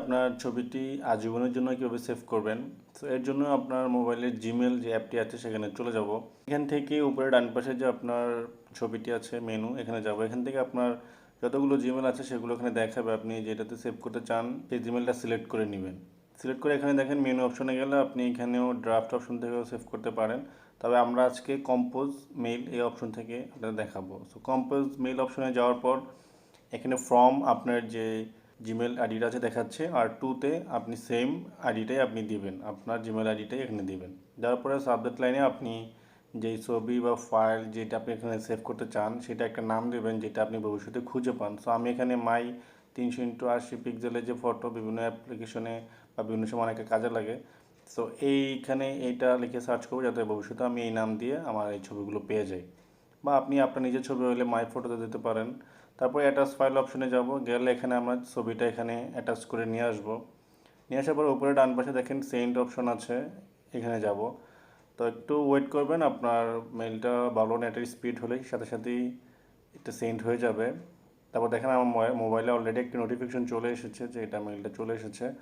আপনার ছবিটি আজীবনের জন্য কীভাবে সেভ করবেন? তো এর জন্য আপনার মোবাইলের জিমেল যে অ্যাপটি আছে সেখানে চলে যাব। এখান থেকে উপরে ডান পাশে যে আপনার ছবিটি আছে মেনু এখানে যাব। এখান থেকে আপনার যতগুলো জিমেল আছে সেগুলো এখানে দেখাবে আপনি যেটাতে সেভ করতে চান, সেই জিমেলটা সিলেক্ট করে নেবেন। সিলেক্ট করে এখানে দেখেন মেনু অপশনে গেলে আপনি এখানেও ড্রাফট অপশন থেকেও সেভ করতে পারেন। তবে আমরা আজকে কম্পোজ মেইল এই অপশন থেকে আপনাদের দেখাবো। সো কম্পোজ মেইল অপশনে যাওয়ার পর এখানে ফর্ম আপনার যে জিমেল আইডিটা আছে দেখাচ্ছে, আর টুতে আপনি সেম আইডিটাই আপনি দিবেন। আপনার জিমেল আইডিটাই এখানে দিবেন। যাওয়ার পরে সাবজেক্ট লাইনে আপনি যেই ছবি বা ফাইল যেটা আপনি এখানে সেভ করতে চান, সেটা একটা নাম দেবেন যেটা আপনি ভবিষ্যতে খুঁজে পান। সো আমি এখানে মাই তিনশো ইন্টু আশি পিক্সেলের যে ফটো বিভিন্ন অ্যাপ্লিকেশনে বা বিভিন্ন সময় অনেকে কাজে লাগে সো এইখানে এইটা লিখে সার্চ করব যাতে ভবিষ্যতে আমি এই নাম দিয়ে আমার এই ছবিগুলো পেয়ে যাই। বা আপনি আপনার নিজের ছবি হলে মাই ফটোতে দিতে পারেন। তারপর অ্যাটাচ ফাইল অপশনে যাব। গেলে এখানে আমরা ছবিটা এখানে অ্যাটাচ করে নিয়ে আসব। নিয়ে আসার পর উপরে ডান পাশে দেখেন সেন্ট অপশন আছে, এখানে যাব। তো একটু ওয়েট করবেন, আপনার মেলটা ভালো নেটের স্পিড হলেই সাথে সাথেই এটা সেন্ড হয়ে যাবে। তারপর দেখেন আমার মোবাই- মোবাইলে অলরেডি একটি নোটিফিকেশন চলে এসেছে যে এটা মেলটা চলে এসেছে।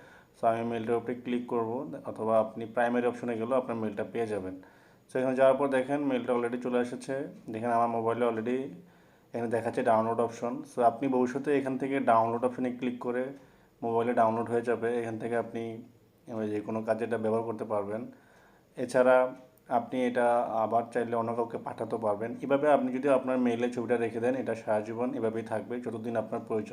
সো আমি মেলটার উপরে ক্লিক করব, অথবা আপনি প্রাইমারি অপশনে গেলেও আপনার মেলটা পেয়ে যাবেন। সো এখানে যাওয়ার পর দেখেন মেলটা অলরেডি চলে এসেছে। দেখেন আমার মোবাইলে অলরেডি এখানে দেখাচ্ছে ডাউনলোড অপশন সো আপনি ভবিষ্যতে এখান থেকে ডাউনলোড অপশনে ক্লিক করে মোবাইলে ডাউনলোড হয়ে যাবে। এখান থেকে আপনি যে কোনো কাজে এটা ব্যবহার করতে পারবেন। এছাড়া আপনি এটা আবার চাইলে অন্য কাউকে পাঠাতে পারবেন। এভাবে আপনি যদি আপনার মেইলে ছবিটা রেখে দেন, এটা সারা জীবন এভাবেই থাকবে, যতদিন আপনার প্রয়োজন।